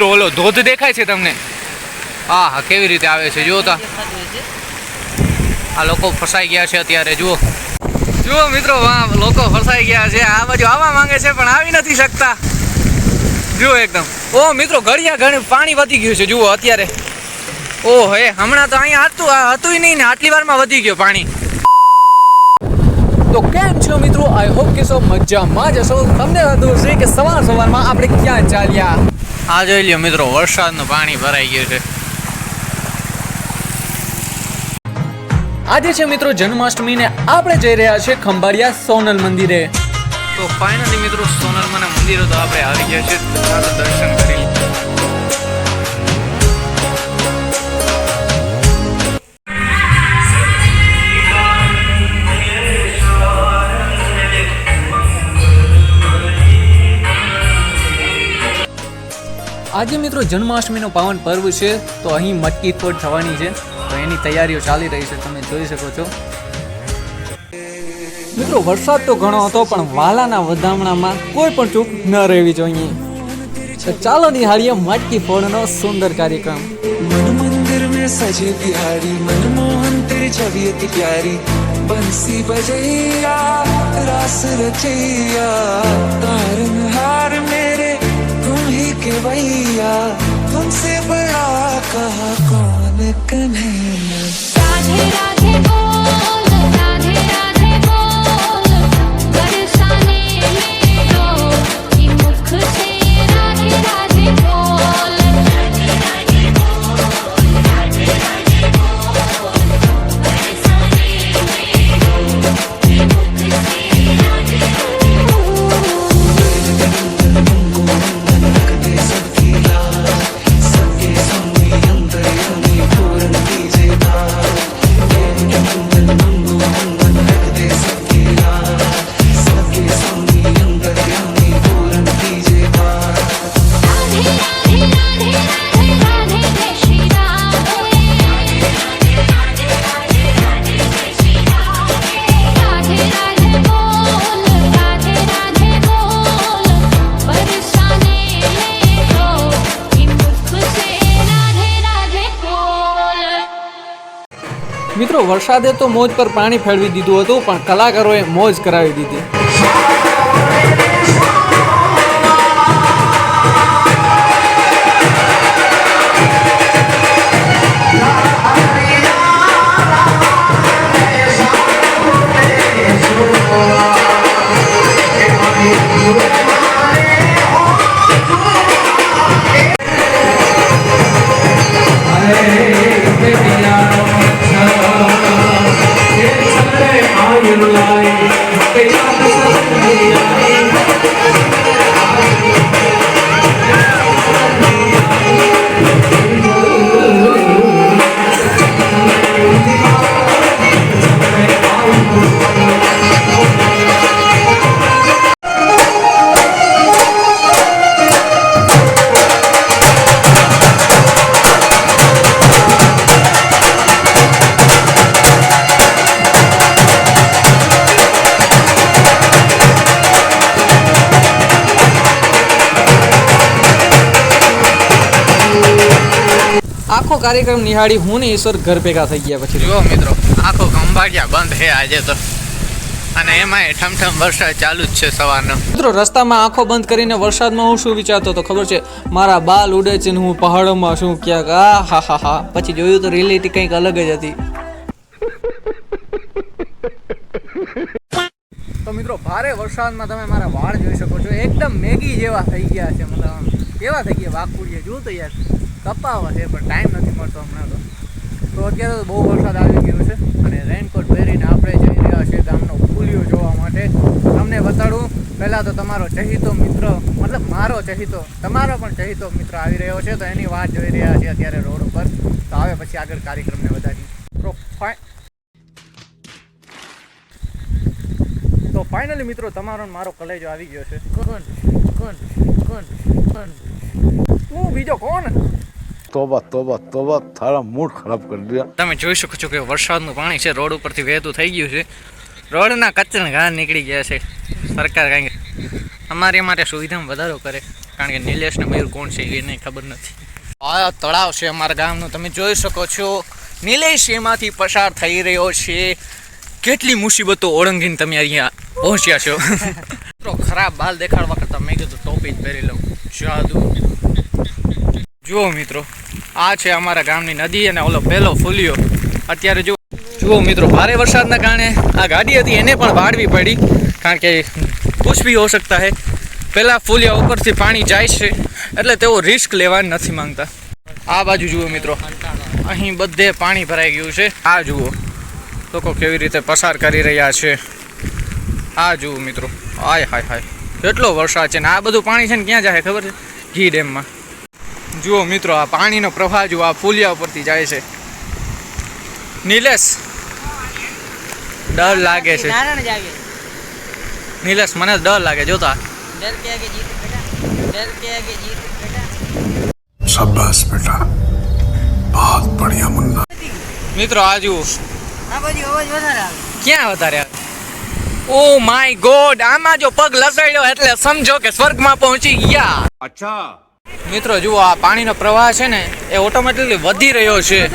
મિત્રો, ઓલો ધોધ દેખાય છે તમને? હા હા કેવી રીતે આવે છે? જુઓ તા. આ લોકો ફસાઈ ગયા છે અત્યારે, જુઓ. જુઓ મિત્રો લોકો ફસાઈ ગયા છે. આ બાજુ આવવા માંગે છે, પણ આવી નથી શકતા. જુઓ એકદમ. ઓ, મિત્રો, ઘડિયા ઘણી પાણી વધી ગયું છે, જુઓ અત્યારે. ઓ, હે, હમણાં તો અહીંયા હતું હતું નહીં ને, આટલી વારમાં વધી ગયું પાણી. તો કેમ છો મિત્રો? આઈ હોપ કે સૌ મજામાં જ હશો. તમને હતું છે કે સવાર સવારમાં આપણે ક્યાં ચાલ્યા? આ જોઈ લ્યો મિત્રો વરસાદનું પાણી ભરાઈ ગયું છે. આજે છે મિત્રો જન્માષ્ટમી ને આપણે જઈ રહ્યા છે ખંભાળિયા સોનલ મંદિરે. તો ફાઇનલી મિત્રો સોનલ મને મંદિરો તો આપણે આવી ગયા છે દર્શન કરી આજે મિત્રો જન્માષ્ટમીનો પાવન પર્વ છે તો અહીં મટકી ફોડ થવાની છે તો એની તૈયારીઓ ચાલી રહી છે તમે જોઈ શકો છો મિત્રો વરસાદ તો ઘણો હતો પણ વાલાના વધામણામાં કોઈ પણ ચૂક ન રહેવી જોઈએ તો ચાલો નિહાળીએ મટકી ફોડનો સુંદર કાર્યક્રમ मन मंदिर में सजे बिहारी मनमोहन तेरी छवि अति प्यारी बंसी बजैया रास रचैया तारन हार मेरे कन्हैया મિત્રો વરસાદે તો મોજ પર પાણી ફેરવી દીધું હતું પણ કલાકારોએ મોજ કરાવી દીધી. આખો કાર્યક્રમ નિહાળી હું ને ઈશ્વર ઘર ભેગા થઈ ગયા પછી. જો મિત્રો આખો ખંભાળિયા બંધ છે આજે તો. અને એમાં ઠમઠમ વરસાદ ચાલુ જ છે સવારનો. મિત્રો રસ્તામાં આંખો બંધ કરીને વરસાદમાં હું શું વિચારતો તો ખબર છે? મારા બાલ ઉડે છે ને હું પહાડોમાં શું ક્યાંક આ હા હા હા. પછી જોયું તો રિલેટી કંઈક અલગ જ હતી. તો મિત્રો ભારે વરસાદમાં તમે મારા વાળ જોઈ શકો છો. એકદમ મેગી જેવા થઈ ગયા છે મતલબ કેવા થઈ ગયા વાકુડીએ જો તો યાર. કપાવા છે, પણ ટાઈમ નથી મળતો હમણાં તો. તો અત્યારે તો બહુ વરસાદ આવી ગયો છે અને રેનકોટ પહેરીને આપણે જઈ રહ્યા છીએ ગામનો પુલિયો જોવા માટે. તમને બતાડું, પહેલાં તો તમારો ચહિતો મિત્ર, મતલબ મારો ચહિતો તમારો પણ ચહિતો મિત્ર આવી રહ્યો છે, તો એની વાત જોઈ રહ્યા છીએ અત્યારે રોડ ઉપર. તો આવે પછી આગળ કાર્યક્રમને વધારી. તો ફાઇનલી મિત્રો, તમારો મારો કલેજો આવી ગયો છે. કોણ કોણ કોણ કોણ તું બીજો કોણ? તોબા તોબા તોબા તારા મૂડ ખરાબ કરી દિયા તમે જોઈ શકો છો કે વરસાદનું પાણી છે રોડ ઉપરથી વહેતું થઈ ગયું છે. રોડના કચરા ઘા નીકળી ગયા છે. સરકાર કાંઈક અમારી માટે સુવિધામાં વધારો કરે કારણ કે નિલેશ ને મયુર કોણ છે એને ખબર નથી. આ તળાવ છે અમારા ગામનું. તમે જોઈ શકો છો નિલેશ એમાંથી પસાર થઈ રહ્યો છે. કેટલી મુસીબતો ઓળંગીને તમે અહીંયા પહોંચ્યા છો. ખરાબ બાલ દેખાડવા કરતાં મેં કીધું ટોપી જ પહેરી લઉં. જાદુ. જુઓ મિત્રો, આ છે અમારા ગામની નદી અને ઓલો પહેલો ફૂલ્યો. અત્યારે જુઓ જુઓ મિત્રો, ભારે વરસાદના કારણે આ ગાડી હતી, એને પણ વાળવી પડી, કારણ કે કુછ ભી હો શકતા હે. પહેલાં ફૂલિયા ઉપરથી પાણી જાય છે, એટલે તેઓ રિસ્ક લેવા નથી માંગતા. આ બાજુ જુઓ મિત્રો, અહીં બધે પાણી ભરાઈ ગયું છે. આ જુઓ, લોકો કેવી રીતે પસાર કરી રહ્યા છે. આ જુઓ મિત્રો હાય હાય હાય. કેટલો વરસાદ છે ને આ બધું પાણી છે ને ક્યાં જાય ખબર છે? ઘી ડેમમાં. જુઓ મિત્રો આ પાણીનો પ્રવાહ જુઓ આ ફૂલિયા ઉપરથી જાય છે. નિલેશ ડર લાગે છે. નિલેશ મને ડર લાગે જોતા. મિત્રો આ જુઓ. ક્યાં વધારે આવે? ઓ માય ગોડ આમાં જો પગ લસાડ્યો એટલે સમજો કે સ્વર્ગમાં પહોંચી ગયા. અચ્છા. મિત્રો, જુઓ, આ પાણીનો પ્રવાહ છે ને, એ ઓટોમેટિકલી વધી રહ્યો છે.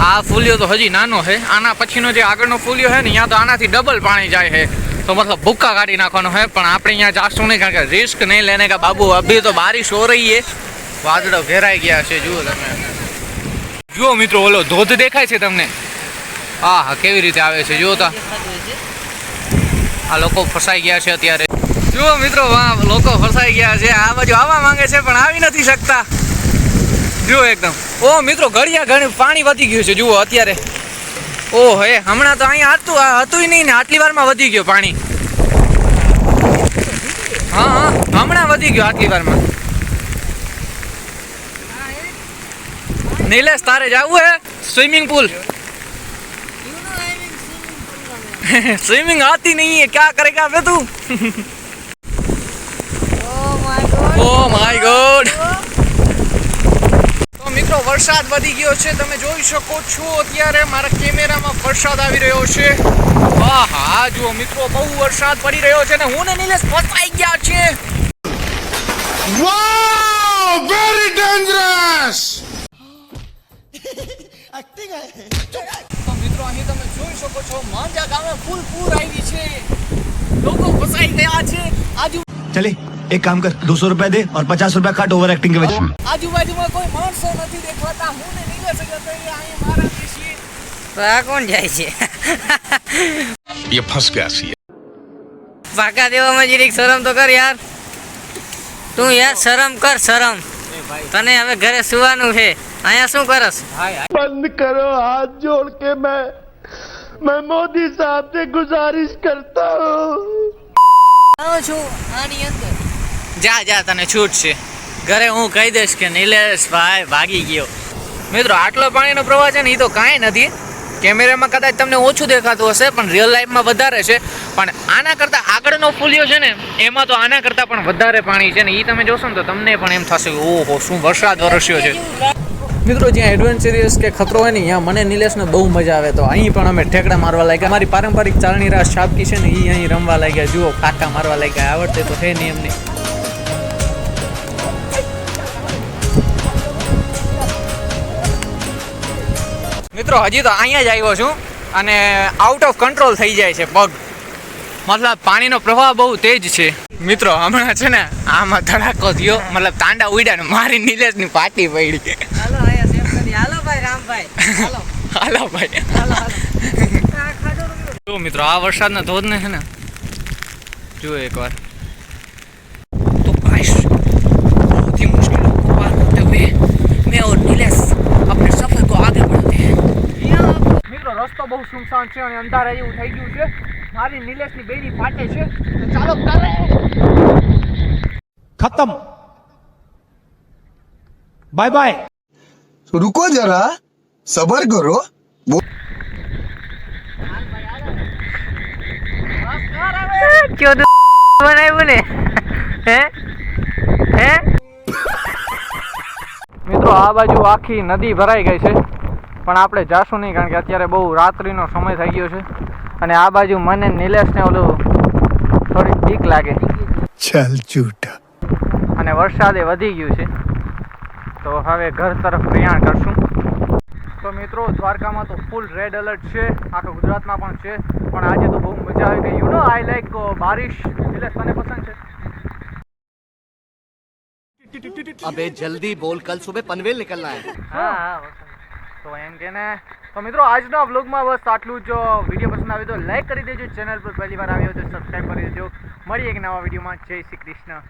આ ફૂલિયો તો હજી નાનો છે. આના પછીનો જે આગળનો ફૂલિયો છે ને અહીંયા તો આનાથી ડબલ પાણી જાય છે. તો મતલબ ભૂક્કા કાઢી નાખવાનો છે, પણ આપણે અહીંયા જાશું નહીં, કારણ કે રિસ્ક નહીં લેને કા બાબુ, અભી તો બારિશ હો રહી है વાદળો ઘેરાઈ ગયા છે, જુઓ તમે. જુઓ મિત્રો, ઓલો ધોધ દેખાય છે તમને? હા હા, કેવી રીતે આવે છે, જુઓ તો. આ લોકો ફસાઈ ગયા છે અત્યારે. જુઓ મિત્રો લોકો ફસાઈ ગયા છે. આ બાજુ આવવા માંગે છે પણ આવી નથી શકતા. જુઓ એકદમ. ઓ મિત્રો ઘડિયા ઘણી પાણી વધી ગયું છે. જુઓ અત્યારે. ઓ હે હમણાં તો અહીંયા હતું હતું નહીં ને આટલી વારમાં વધી ગયું પાણી. હા હા હમણાં વધી ગયું આટલી વારમાં. નિલેશ તારે જવું હે? Swimming pool. સ્વિમિંગ આતી નહીં ક્યાં કરે ક્યાં તું માય ગોડ તો મિત્રો વરસાદ વધી ગયો છે. તમે જોઈ શકો છો અત્યારે મારા કેમેરામાં વરસાદ આવી રહ્યો છે. આહા હા જુઓ મિત્રો બહુ વરસાદ પડી રહ્યો છે ને હું ને નિલેશ ફસાઈ ગયા છે Wow! Very dangerous! તો મિત્રો અહીં તમે જોઈ શકો છો માંજા ગામે ફૂલ પૂર આવી છે. લોકો ફસાઈ ગયા છે. આજુ चले एक काम कर दो सौ रुपया दे और पचास रुपया काट ओवर एक्टिंग के वजह આજુબાજુમાં કોઈ માણસો નથી દેખાતા હું ને નિલેશ જ હતા એ અહીં મારા છીએ તો આ કોણ જાય છે ये फंस गया सी પાકા દેવામાં જરીક શરમ તો કર યાર તું યાર શરમ કર શરમ તને હવે ઘરે સુવાનું છે અહીંયા શું કરસ बंद करो हाथ जोड़ के मैं मैं मोदी साहब से गुजारिश करता हूँ આવું છું આની અંદર જા જા, તને છૂટ છે. ઘરે હું કહી દઈશ કે નિલેશ ભાઈ ભાગી ગયો. મિત્રો, આટલો પાણીનો પ્રવાહ છે ને એ તો કાંઈ નથી. કેમેરામાં કદાચ તમને ઓછું દેખાતું હશે, પણ રિયલ લાઈફમાં વધારે છે. પણ આના કરતાં આગળનો ફૂલ્યો છે ને, એમાં તો આના કરતાં પણ વધારે પાણી છે ને એ તમે જોશો ને તો તમને પણ એમ થશે, ઓહો, શું વરસાદ વરસ્યો છે. મિત્રો, જ્યાં એડવેન્ચરિયસ કે ખતરો હોય ને, ત્યાં મને નિલેશને બહુ મજા આવે. તો અહીં પણ અમે ઠેકડા મારવા લાગ્યા. અમારી પારંપરિક ચાલણી રાસ છાપકી છે ને એ અહીં રમવા લાગ્યા. જુઓ કાકા મારવા લાગ્યા. આવડતે તો છે નહીં મિત્રો હજી તો અહીંયા જ આવ્યો છું અને આઉટ ઓફ કંટ્રોલ થઈ જાય છે પગ. મતલબ પાણીનો પ્રવાહ બહુ તેજ છે. મિત્રો હમણાં છે ને આમાં ધડાકો થયો. મતલબ તાંડા ઉડ્યા ને મારી નિલેશની પાટી પડી. હાલો ભાઈ હાલો. જો મિત્રો આ વરસાદના ધોધને છે ને જો એકવાર. તો ભાઈ બહુ મુશ્કેલ મેં ઓર નિલેશ રસ્તો બહુ સુમસાન છે અને અંધારા એવું થઈ ગયું છે. મારી નિલેશની બેની ફાટે છે. ચાલો કરે ખતમ. બાય બાય રૂકો જરા. સબર કરો. હે હે મિત્રો આ બાજુ આખી નદી ભરાઈ ગઈ છે. પણ આપણે જાશું નહીં કારણ કે અત્યારે બહુ રાત્રિનો સમય થઈ ગયો છે. અને આ બાજુ મને નિલેશને ઓલું થોડીક બીક લાગે. ચાલ જૂઠા. અને વરસાદે વધી ગયું છે. તો હવે ઘર તરફ પ્રયાણ કરશું. તો મિત્રો દ્વારકામાં તો ફૂલ રેડ એલર્ટ છે. આખા ગુજરાતમાં પણ છે. પણ આજે તો બહુ મજા આવી ગઈ. યુ નો આઈ લાઈક બારિશ. નિલેશ મને પસંદ છે? અબે જલ્દી બોલ. કલ સુબહ પનવેલ નીકળના હે. હા હા તો એમ કે ને, તો મિત્રો, આજના વ્લોગમાં બસ આટલું જ. વીડિયો પસંદ આવ્યો તો લાઈક કરી દેજો. ચેનલ પર પહેલી વાર આવ્યો તો સબસ્ક્રાઈબ કરી દેજો. મળીએ એક નવા વિડીયોમાં. જય શ્રી કૃષ્ણ.